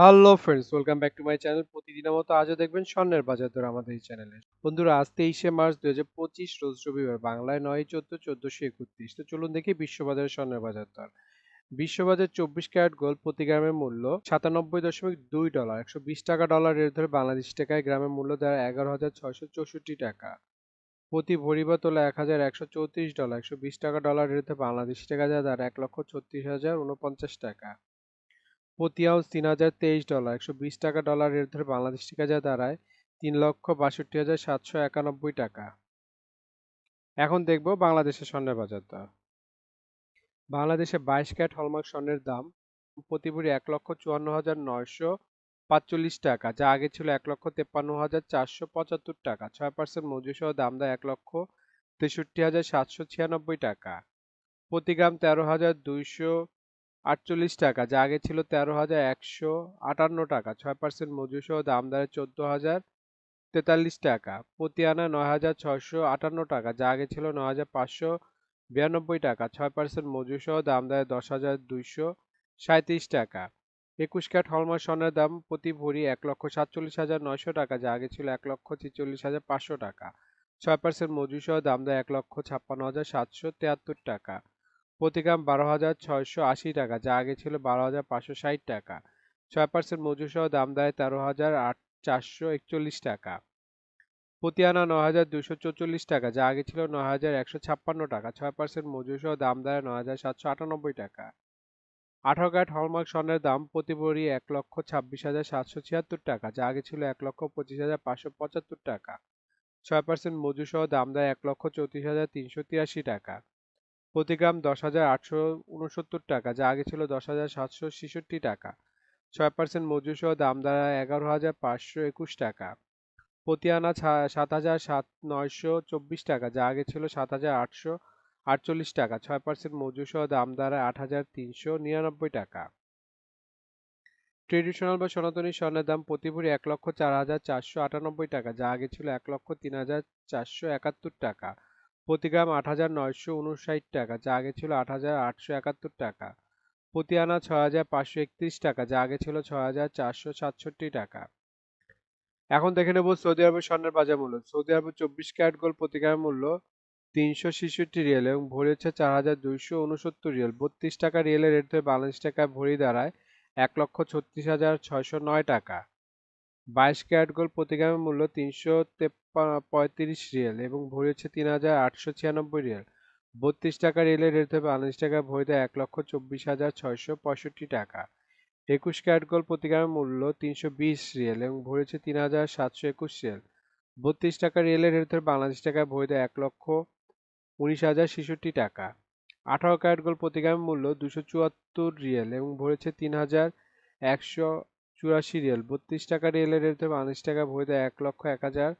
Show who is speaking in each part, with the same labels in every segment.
Speaker 1: Hello friends welcome back to my channel প্রতিদিনের মতো আজও দেখবেন স্বর্ণের বাজার দর আমাদের এই চ্যানেলে বন্ধুরা, আজ তেইশে মার্চ দুই হাজার পঁচিশ, রোজ রবিবার বাংলায় নয় চোদ্দ, চোদ্দশো একত্রিশ। তো চলুন দেখি বিশ্ববাজারের স্বর্ণের বাজার দর। বিশ্ববাজার চব্বিশ ক্যারেট গোল্ড প্রতি গ্রামের মূল্য সাতানব্বই দশমিক দুই ডলার, একশো বিশ টাকা ডলার রেট ধরে বাংলাদেশি টাকায় গ্রামের মূল্য দেয় এগারো হাজার ছয়শো চৌষট্টি টাকা। প্রতি ভরি বা তোলা এক হাজার একশো চৌত্রিশ ডলার, একশো বিশ টাকা ডলার রেট বাংলাদেশি টাকা যায় তার এক লক্ষ ছত্রিশ হাজার উনপঞ্চাশ টাকা। প্রতি আউন্স তিন হাজার তেইশ ডলার, একশো বিশ টাকা ডলার রেট ধরে বাংলাদেশ টাকা যা দাঁড়ায় তিন লক্ষ বাষট্টি হাজার সাতশো একানব্বই টাকা। এখন দেখব বাংলাদেশের স্বর্ণের বাজার দর বাংলাদেশে বাইশ ক্যারেট হলমার্ক স্বর্ণের দাম প্রতি ভরি এক লক্ষ চুয়ান্ন হাজার নয়শো পাঁচচল্লিশ টাকা, যা আগে ছিল এক লক্ষ তেপ্পান্ন হাজার চারশো পঁচাত্তর টাকা, ছয় পার্সেন্ট মজুরি সহ দাম দেয় এক লক্ষ তেষট্টি হাজার সাতশো ছিয়ানব্বই টাকা। প্রতি গ্রাম তেরো হাজার দুইশো আটচল্লিশ টাকা, যা আগে ছিল তেরো হাজার একশো আটান্ন টাকা, ছয় পার্সেন্ট মজুরি সহ দাম দাঁড়ায় চোদ্দ হাজার তেতাল্লিশ টাকা। প্রতি আনা নয় হাজার ছয়শো আটান্ন টাকা, যা আগে ছিল নয় হাজার পাঁচশো বিরানব্বই টাকা, ছয় পার্সেন্ট মজুরি সহ দাম দেয় দশ হাজার দুইশো সাঁত্রিশ টাকা। একুশ ক্যাট হলমার্ক স্বর্ণের দাম প্রতি ভরি এক লক্ষ সাতচল্লিশ হাজার নয়শো টাকা, যা আগে ছিল এক লক্ষ ছেচল্লিশ হাজার পাঁচশো টাকা। ছয় পার্সেন্ট মজুরি সহ দাম দেয় এক লক্ষ ছাপ্পান্ন হাজার সাতশো তিয়াত্তর টাকা। প্রতি গ্রাম বারো হাজার ছয়শো আশি টাকা, যা আগে ছিল বারো হাজার পাঁচশো ষাট টাকা। ছয় পার্সেন্ট মজুর সহ দাম দেয় তেরো হাজার আট চারশো একচল্লিশ টাকা। প্রতি আনা নয় হাজার দুশো চৌচল্লিশ টাকা, যা আগে ছিল ন হাজার একশো ছাপ্পান্ন টাকা। ছয় পার্সেন্ট মজুর সহ দাম দেয় নয় হাজার সাতশো আটানব্বই টাকা। আঠারো ক্যারেট হলমার্ক স্বর্ণের দাম প্রতি ভরি এক লক্ষ ছাব্বিশ হাজার সাতশো ছিয়াত্তর টাকা, যা আগে ছিল এক লক্ষ পঁচিশ হাজার পাঁচশো পঁচাত্তর টাকা। ছয় পার্সেন্ট মজুর সহ দাম দেয় এক লক্ষ চৌত্রিশ হাজার তিনশো তিরাশি টাকা। প্রতি গ্রাম দশ হাজার আটশো উনসত্তর টাকা, যা আগে ছিল দশ হাজার সাতশো ছেষট্টি টাকা। ছয় পার্সেন্ট মজুর সহ দাম দাঁড়ায় এগারো হাজার পাঁচশো একুশ টাকা। প্রতি আনা সাত হাজার সাত নয়শো চব্বিশ টাকা, যা আগে ছিল সাত হাজার আটশো আটচল্লিশ টাকা। ছয় পার্সেন্ট মজুর সহ দাম দাঁড়ায় আট হাজার তিনশো নিরানব্বই টাকা। ট্রেডিশনাল বা সনাতনী স্বর্ণের দাম প্রতি ভরি এক লক্ষ চার হাজার চারশো আটানব্বই টাকা, যা আগে ছিল এক লক্ষ তিন হাজার চারশো একাত্তর টাকা। প্রতি গ্রাম আট হাজার নয়শো উনষাট টাকা, যা আগে ছিল আট হাজার আটশো একাত্তর টাকা। প্রতি আনা ছয় হাজার পাঁচশো একত্রিশ টাকা, যা আগে ছিল ছয় হাজার চারশো সাতষট্টি টাকা। এখন দেখে নেব সৌদি আরবের স্বর্ণের বাজার মূল্য। সৌদি আরবের চব্বিশ ক্যারেট গোল্ড প্রতি গ্রাম মূল্য তিনশো ছেষট্টি রিয়েল এবং ভরি হচ্ছে চার হাজার দুইশো উনসত্তর রিয়েল। বত্রিশ টাকা রিয়েলের রেট ধরে বাংলাদেশ টাকায় ভরি দাঁড়ায় এক লক্ষ ছত্রিশ হাজার ছয়শো নয় টাকা। বাইশ ক্যারেট গোল্ড প্রতি গ্রামের মূল্য তিনশো পঁয়ত্রিশ রিয়েল এবং ভরি হচ্ছে তিন হাজার আটশো ছিয়ানব্বই রিয়েল। বত্রিশ টাকা রিয়েলের রেট হবে বাংলাদেশ টাকা, ভরি দেয় এক লক্ষ চব্বিশ হাজার ছয়শো পঁয়ষট্টি টাকা। একুশ ক্যারেট গোল্ড প্রতি গ্রামের মূল্য তিনশো বিশ রিয়েল এবং ভরি হচ্ছে তিন হাজার সাতশো একুশ রিয়েল। বত্রিশ টাকা রিয়েলের রেট হবে বাংলাদেশ টাকায় দেয় এক লক্ষ উনিশ হাজার ছেষট্টি টাকা। আঠারো ক্যারেট গোল্ড প্রতি গ্রামের মূল্য দুশো চুয়াত্তর রিয়েল এবং ভরেছে তিন হাজার একশো চুরাশি রিয়াল, বত্রিশ টাকা রিয়েলের রেট বাংলাদেশ টাকা ভরে দেয় এক লক্ষ এক হাজার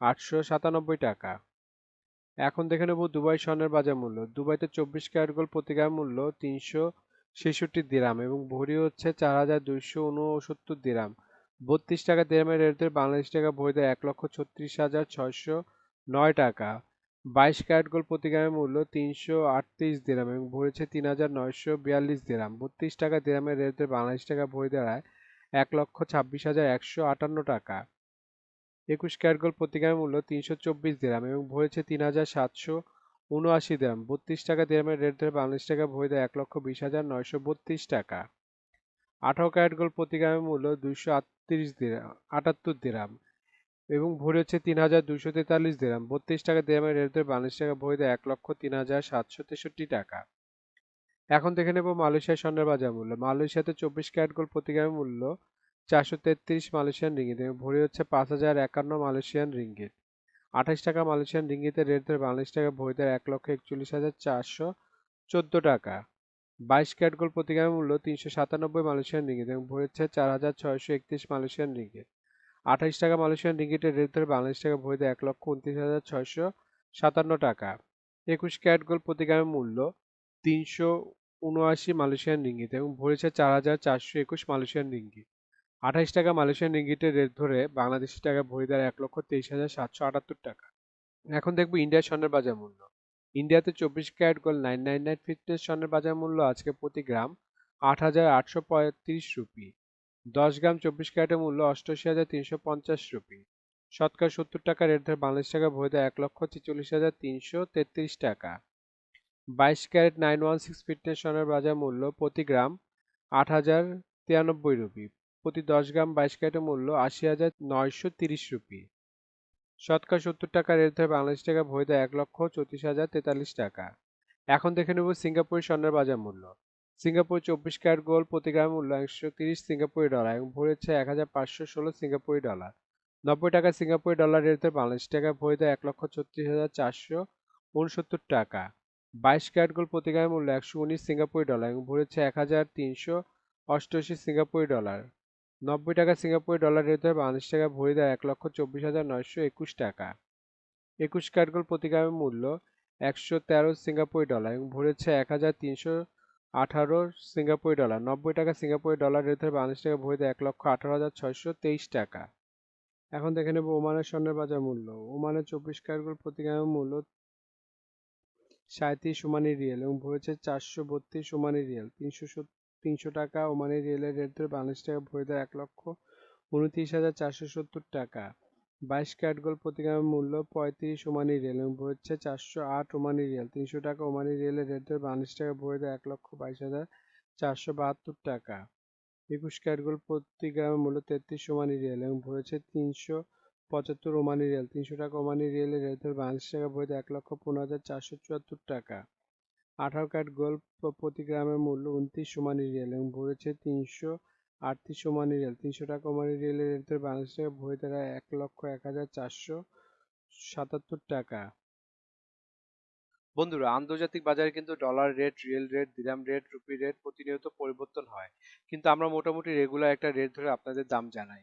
Speaker 1: আটশো সাতানব্বই টাকা। এখন দেখে নেব দুবাই স্বর্ণের বাজার মূল্য। দুবাইতে চব্বিশ ক্যারেট গোল্ড প্রতি গ্রাম মূল্য তিনশো ছেষট্টি দিরাম এবং ভরি হচ্ছে চার হাজার দুইশো উনসত্তর দিরাম। বত্রিশ টাকা দিরামের রেট বাংলাদেশ টাকা ভরে দেয় এক লক্ষ ছত্রিশ হাজার ছয়শো নয় টাকা। বাইশ ক্যারেট গোল্ড প্রতি মূল্য তিনশো আটত্রিশ দিরাম এবং ভরেছে তিন হাজার নয়শো বিয়াল্লিশ দিরাম। বত্রিশ টাকা দিরামের রেট বাংলাদেশ টাকা ভরে দাঁড়ায় এক লক্ষ ছাব্বিশ হাজার একশো আটান্ন টাকা। একুশ ক্যারেট গোল্ড প্রতি গ্রামের মূল্য তিনশো চব্বিশ দিরাম এবং ভরেছে তিন হাজার সাতশো উনআশি দিরাম। বত্রিশ টাকা দিরামের রেট ধরে বাংলাদেশ টাকা ভরে দেয় এক লক্ষ বিশ হাজার নয়শো বত্রিশ টাকা। আঠারো ক্যারেট গোল্ড মূল্য দুইশো আটত্রিশ দিরাম আটাত্তর দিরাম এবং ভরি হচ্ছে তিন হাজার দুশো তেতাল্লিশ দিরাম। বত্রিশ টাকা দিরামের রেট ধরে বাংলাদেশ টাকা ভরে দেয় এক লক্ষ তিন হাজার সাতশো তেষট্টি টাকা। এখন দেখে নেব মালয়েশিয়ার স্বর্ণের বাজার মূল্য। মালয়েশিয়াতে চব্বিশ ক্যারেট গোল্ড প্রতি গ্রামের মূল্য চারশো তেত্রিশ মালয়েশিয়ান রিঙ্গিত এবং ভরি হচ্ছে পাঁচ হাজার একান্ন মালয়েশিয়ান রিঙ্গিত। আঠাশ টাকা মালয়েশিয়ান রিঙ্গিতের রেট ধরে বাংলাদেশ টাকা ভরি দেয় এক লক্ষ একচল্লিশ হাজার চারশো চোদ্দ টাকা। বাইশ ক্যারেট গোল্ড প্রতি গ্রামের মূল্য তিনশো সাতানব্বই মালয়েশিয়ান রিঙ্গিত এবং ভরি হচ্ছে চার হাজার ছয়শো একত্রিশ মালয়েশিয়ান রিঙ্গিত। আঠাশ টাকা মালয়েশিয়ান রিঙ্গিটের রেট ধরে বাংলাদেশ টাকা ভরি দেয় এক লক্ষ উনত্রিশ হাজার ছয়শো সাতান্ন টাকা। একুশ ক্যারেট গোল্ড প্রতি গ্রামের মূল্য তিনশো উনআশি মালয়েশিয়ান রিঙ্গিত এবং ভরেছে চার হাজার চারশো একুশ মালয়েশিয়ান রিঙ্গিত আঠাইশ টাকা মালয়েশিয়ান রিঙ্গিটের রেট ধরে বাংলাদেশি টাকা ভরি দেয় এক লক্ষ তেইশ হাজার সাতশো আটাত্তর টাকা। এখন দেখব ইন্ডিয়ার স্বর্ণের বাজার মূল্য। ইন্ডিয়াতে চব্বিশ carat gold nine nine nine fitness স্বর্ণের বাজার মূল্য আজকে প্রতি গ্রাম আট হাজার আটশো পঁয়ত্রিশ রুপি। দশ গ্রাম চব্বিশ ক্যারেটের মূল্য অষ্টআশি হাজার তিনশো পঞ্চাশ রুপি। শতকরা সত্তর টাকা রেট ধরে বাংলাদেশ টাকা বৈধ এক লক্ষ ছেচল্লিশ হাজার তিনশো তেত্রিশ টাকা। বাইশ carat nine one six fitness সোনার বাজার মূল্য প্রতি গ্রাম আট হাজার তিরানব্বই রুপি। প্রতি দশ গ্রাম বাইশ ক্যারেটের মূল্য আশি হাজার নয়শো তিরিশ রুপি। শতকরা সত্তর টাকা রেট ধরে বাংলাদেশ টাকা বৈধ এক লক্ষ চৌত্রিশ হাজার তেতাল্লিশ টাকা। এখন দেখে নেব সিঙ্গাপুরের স্বর্ণের বাজার মূল্য। সিঙ্গাপুর চব্বিশ ক্যারেট গোল্ড প্রতি গ্রাম মূল্য একশো তিরিশ সিঙ্গাপুরি ডলার এবং ভরেছে এক হাজার পাঁচশো ষোলো সিঙ্গাপুরি ডলার। নব্বই টাকা সিঙ্গাপুরি ডলার রেটে বাংলাদেশ টাকা ভরে দেয় এক লক্ষ ছত্রিশ হাজার চারশো উনসত্তর টাকা। বাইশ ক্যারেট গোল্ড প্রতি মূল্য একশো উনিশ সিঙ্গাপুরি ডলার এবং ভরেছে এক হাজার তিনশো অষ্টআশি সিঙ্গাপুরি ডলার। নব্বই টাকা সিঙ্গাপুরি ডলার রেটে বাংলাদেশ টাকা ভরে দেয় এক লক্ষ চব্বিশ হাজার নয়শো একুশ টাকা। একুশ ক্যারেট গোল্ড প্রতি মূল্য একশো তেরো সিঙ্গাপুরি ডলার এবং ভরেছে এক হাজার তিনশো আঠারো সিঙ্গাপুরি ডলার। নব্বই টাকা সিঙ্গাপুরি ডলার রেট ধরে বাংলাদেশ টাকা ভরে দেয় এক লক্ষ আঠারো হাজার ছয়শো তেইশ টাকা। এখন দেখে নেব ওমানের স্বর্ণের বাজার মূল্য। ওমানের চব্বিশ ক্যারেট প্রতি গ্রামের মূল্য সাঁত্রিশ ওমানি রিয়েল এবং ভরেছে চারশো বত্রিশ ওমানি রিয়েল। তিনশো তিনশো টাকা ওমানি রিয়েলের রেট ধরে বাংলাদেশ টাকা ভরে দেয় এক লক্ষ উনত্রিশ হাজার চারশো সত্তর টাকা। বাইশ ক্যারেট গোল্ড প্রতি মূল্য পঁয়ত্রিশ ওমানি রিয়েল এবং হচ্ছে চারশো আট ওমানি রিয়েল। তিনশো টাকা ওমানি রিয়েলের রেট ধরে বাংলাদেশ টাকা ভরে দেয় এক লক্ষ বাইশ হাজার চারশো বাহাত্তর টাকা। একুশ ক্যারেট গোল্ড প্রতি মূল্য তেত্রিশ ওমানি রিয়েল এবং ভরেছে তিনশো পঁচাত্তর ওমানি রিয়েল, তিনশো টাকা ওমানি রিয়েলের রেট ধরে বাংলাদেশ টাকা ভরে এক লক্ষ পনেরো হাজার চারশো চুয়াত্তর টাকা। আঠারো ক্যারেট গোল্ড প্রতি গ্রামের মূল্য উনত্রিশ ওমানি রিয়েল এবং ভরেছে তিনশো আটত্রিশ ওমানি রিয়েল। তিনশো টাকা ওমানি রিয়েলের রেট ধরে বাংলাদেশ টাকা দেয় এক লক্ষ এক হাজার চারশো সাতাত্তর টাকা। বন্ধুরা, আন্তর্জাতিক বাজারে কিন্তু dollar rate, riyal rate, dirham rate, rupee rate প্রতিনিয়ত পরিবর্তন হয়। কিন্তু আমরা মোটামুটি রেগুলার একটা রেট ধরে আপনাদের দাম জানাই।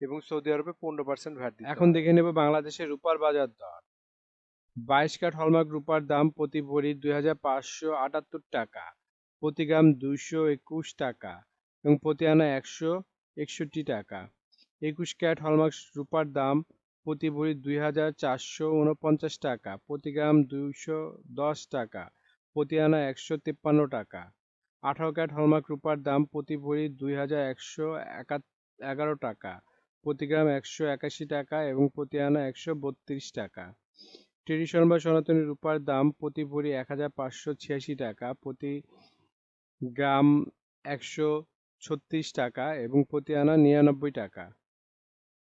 Speaker 1: এবং সৌদি আরবে পনেরো পার্সেন্ট ভ্যাট এখন দেখে নেব বাংলাদেশের রূপার বাজার দর। বাইশ কাঠ হলমার্ক রূপার দাম প্রতি ভরি দুই হাজার পাঁচশো আটাত্তর টাকা প্রতি গ্রাম দুইশো একুশ টাকা এবং প্রতি আনা একশো একষট্টি টাকা। একুশ ক্যারেট হলমার্ক রূপার দাম প্রতি ভরি দুই হাজার চারশো উনপঞ্চাশ টাকা প্রতি গ্রাম দুইশো দশ টাকা প্রতি আনা একশো তিপ্পান্ন টাকা। আঠারো ক্যারেট হলমার্ক রূপার দাম প্রতি ভরি দুই হাজার একশো এগারো টাকা। প্রতি গ্রাম একশো একাশি টাকা এবং প্রতি আনা একশো বত্রিশ টাকা। ট্রেডিশন বা সনাতনী রূপার দাম প্রতি ভরি এক হাজার পাঁচশো ছিয়াশি টাকা, প্রতি গ্রাম একশো ছত্রিশ টাকা এবং প্রতি আনা নিরানব্বই টাকা।